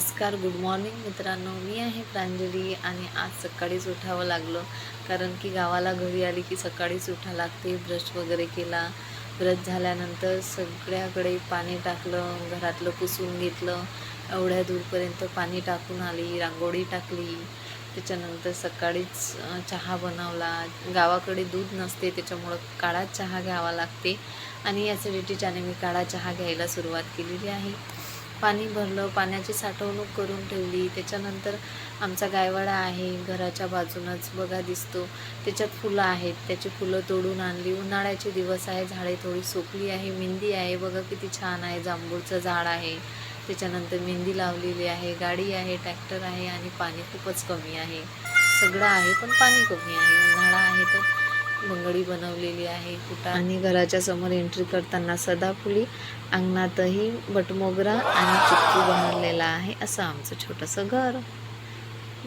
नमस्कार good morning मित्रांनो. मी आहे प्रांजली आणि आज सकाळीच उठावं लागलं. कारण की गावाला घरी आली की सकाळीच उठा लागते. ब्रश वगैरे केला. ब्रश झाल्यानंतर सगळ्याकडे पाणी टाकलं घरातलं पुसून घेतलं. एवढ्या दूरपर्यंत पाणी टाकून आली रांगोळी टाकली. त्याच्यानंतर सकाळीच चहा बनवला. गावाकडे दूध नसते त्याच्यामुळं काळा चहा घ्यावा लागते. आणि ॲसिडिटीच्याने मी काळा चहा घ्यायला सुरुवात केलेली आहे. पाणी भरलं पाण्याची साठवणूक करून ठेवली. त्याच्यानंतर आमचा गायवाडा आहे. घराच्या बाजूनच बघा दिसतो. त्याच्यात फुलं आहेत. त्याची फुलं तोडून आणली. उन्हाळ्याचे दिवस आहे. झाडे थोडी सोकली आहे. मेहंदी आहे. बघा किती छान आहे. जांभूळचं झाड आहे. त्याच्यानंतर मेहंदी लावलेली आहे. गाडी आहे. ट्रॅक्टर आहे. आणि पाणी खूपच कमी आहे. सगळं आहे पण पाणी कमी आहे. उन्हाळा आहे तर बंगडी बनवलेली आहे कुठं? आणि घराच्या समोर एंट्री करताना सदाफुली अंगणातही बटमोगरा आणि चिक्कू बनवलेला आहे असं आमचं छोटंसं घर.